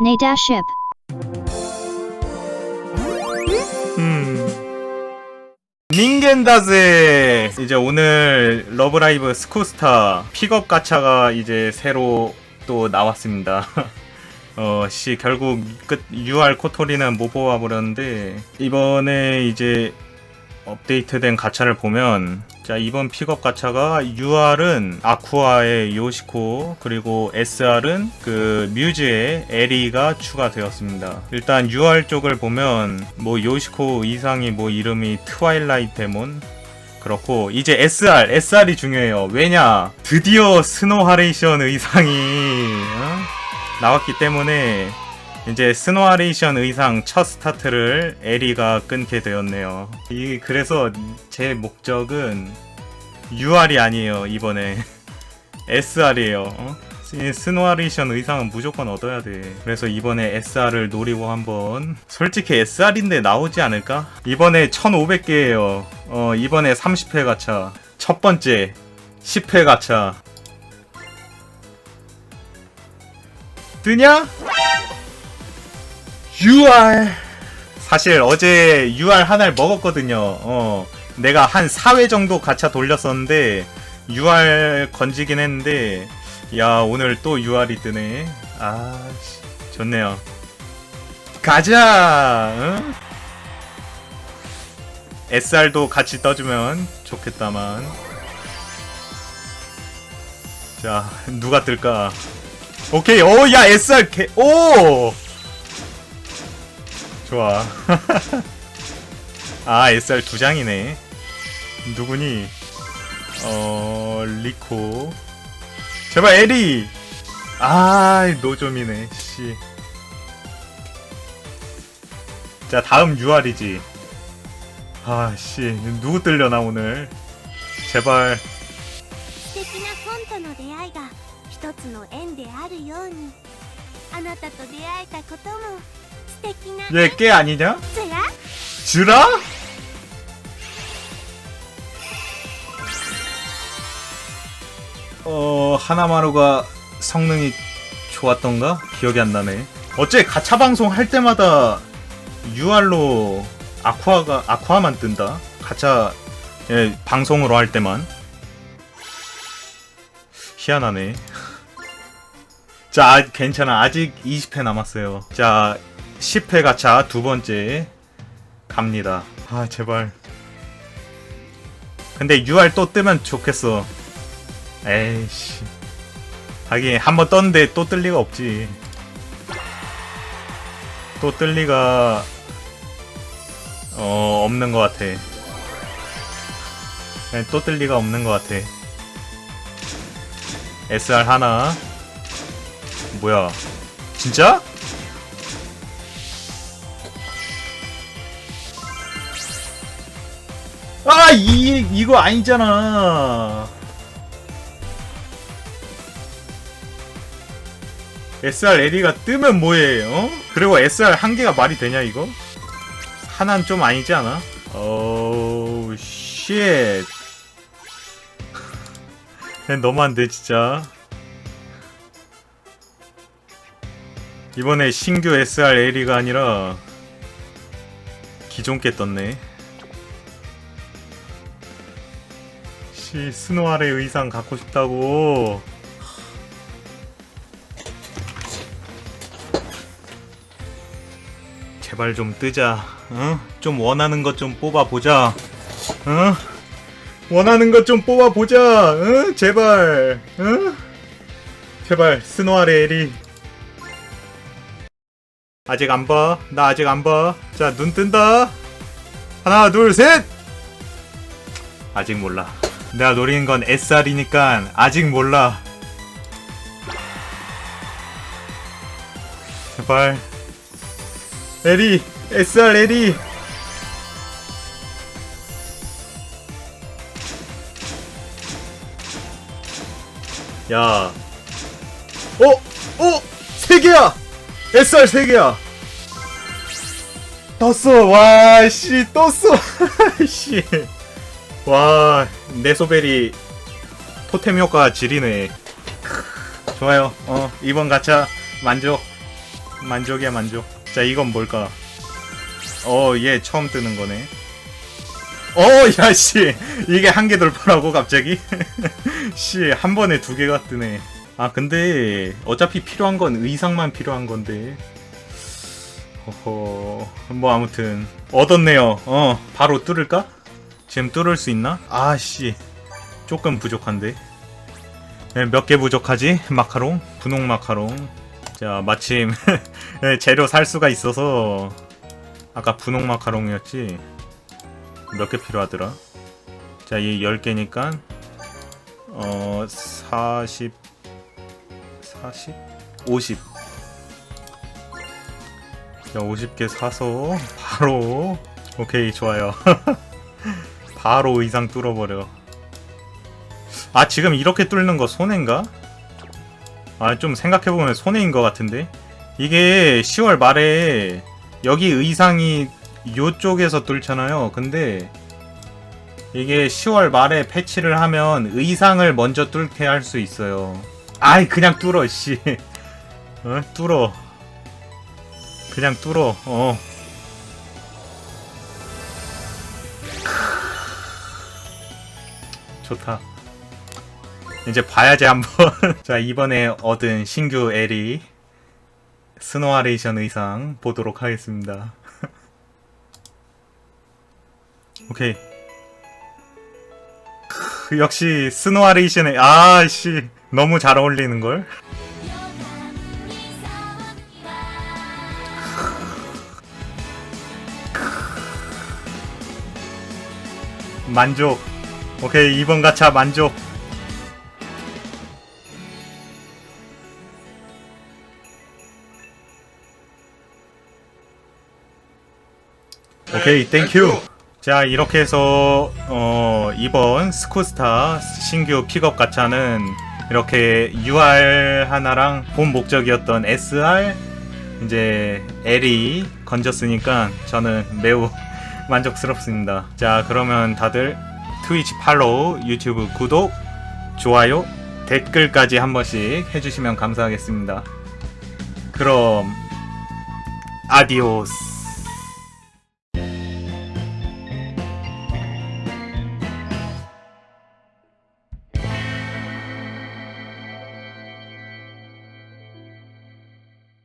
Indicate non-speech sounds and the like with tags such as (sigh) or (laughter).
Nadaship. 음. 닌겐다즈 이제 오늘 러브라이브 스쿠스타 픽업 가차가 이제 새로 또 나왔습니다. (laughs) 어, 씨 결국 끝 UR 코토리는 못 뽑아버렸는데 이번에 이제 업데이트된 가차를 보면 자 이번 픽업 가차가 UR은 아쿠아의 요시코 그리고 SR은 그 뮤즈의 에리가 추가되었습니다. 일단 UR 쪽을 보면 뭐 요시코 이상이 뭐 이름이 트와일라이트 데몬 그렇고 이제 SR SR이 중요해요. 왜냐 드디어 스노하레이션 의상이 어? 나왔기 때문에 이제 스노하레이션 의상 첫 스타트를 에리가 끊게 되었네요. 이 그래서 제 목적은 UR이 아니에요 이번에 (laughs) SR이에요. 어? 이 스노하레이션 의상은 무조건 얻어야 돼. 그래서 이번에 SR을 노리고 한번 솔직히 SR인데 나오지 않을까? 이번에 1500개예요. 어 이번에 30회 가차. 첫 번째 10회 가차. 뜨냐? UR 사실 어제 UR 하나를 먹었거든요. 어, 내가 한 4회 정도 가차 돌렸었는데 UR 건지긴 했는데 야 오늘 또 UR이 뜨네. 아 씨, 좋네요. 가자. 응? SR도 같이 떠주면 좋겠다만. 자 누가 뜰까? 오케이 오야 SR 개 오. 좋아. (laughs) 아, SR 두 장이네. 누구니? 어, 리코. 제발, 에리! 아, 노점이네, 씨. 자, 다음 UR이지. 아, 씨. 누구 뜰려나, 오늘. 제발. 素敵な本との出会いが一つの縁であるようにあなたと出会えたことも素敵な 얘 깨 아니냐? 주라? 어, 하나마루가 성능이 좋았던가? 기억이 안 나네. 어째 가차 방송 할 때마다 UR로 아쿠아가, 아쿠아만 뜬다? 가차, 예, 방송으로 할 때만. 희한하네. (laughs) 자, 아, 괜찮아. 아직 20회 남았어요. 자, 10회 가차 두 번째 갑니다. 아 제발. 근데 UR 또 뜨면 좋겠어. 에이씨. 하긴 한 번 떴는데 또 뜰 리가 없지. 또 뜰 리가 어 없는 것 같아. 또 뜰 리가 없는 것 같아. SR 하나. 뭐야? 진짜? 아, 이, 이거 아니잖아. SR 에리가 뜨면 뭐해, 어? 그리고 SR 한 개가 말이 되냐, 이거? 하나는 좀 아니지 않아? 어우, 쉣. 너무한데, 진짜. 이번에 신규 SR 에리가 아니라, 기존 게 떴네. 씨 스노아의 의상 갖고 싶다고 제발 좀 뜨자 어? 좀 원하는 것 좀 뽑아보자 어? 원하는 것 좀 뽑아보자 어? 제발 어? 제발 스노아의 에리 아직 안 봐. 나 아직 안 봐. 자, 눈 뜬다. 하나, 둘, 셋! 아직 몰라. 내가 노리는 건 SR이니까 아직 몰라. 제발. 에리, SR 에리. 야. 어? 어? 세 개야! SR 세 개야! 떴어! 와, 씨, 떴어! (laughs) 씨. 와, 네소벨이 토템 효과 지리네. 좋아요. 어, 이번 가차 만족. 만족이야 만족. 자 이건 뭘까? 어얘 처음 뜨는 거네. 어 야씨. 이게 한 개 돌파라고 갑자기? (laughs) 씨 한 번에 두 개가 뜨네. 아 근데 어차피 필요한 건 의상만 필요한 건데. 어허 뭐 아무튼 얻었네요. 어 바로 뚫을까 지금 뚫을 수 있나? 아씨 조금 부족한데. 네, 몇개 부족하지? 마카롱? 분홍 마카롱. 자 마침 네, (laughs) 재료 살 수가 있어서 아까 분홍 마카롱이었지? 몇 개 필요하더라? 자이 10개니까 어 40 40 50 자, 50개 사서 바로 오케이 좋아요 (laughs) 바로 의상 뚫어버려. 아 지금 이렇게 뚫는 거 손해인가? 아 좀 생각해보면 손해인 것 같은데? 이게 10월 말에 여기 의상이 요쪽에서 뚫잖아요. 근데 이게 10월 말에 패치를 하면 의상을 먼저 뚫게 할 수 있어요. 아이 그냥 뚫어 씨. 어? 뚫어. 그냥 뚫어. 어 좋다. 이제 봐야지 한번. (laughs) 자 이번에 얻은 신규 에리 스노아레이션 의상 보도록 하겠습니다. (laughs) 오케이. 크, 역시 스노아레이션의 아씨. 너무 잘 어울리는 걸. 만족 오케이 이번 가차 만족. 오케이 땡큐 자 이렇게 해서 어, 이번 스쿠스타 신규 픽업 가차는 이렇게 UR 하나랑 본 목적이었던 SR 이제 L이 건졌으니까 저는 매우 (laughs) 만족스럽습니다. 자 그러면 다들 트위치 팔로우 유튜브 구독 좋아요 댓글까지 한 번씩 해주시면 감사하겠습니다. 그럼 아디오스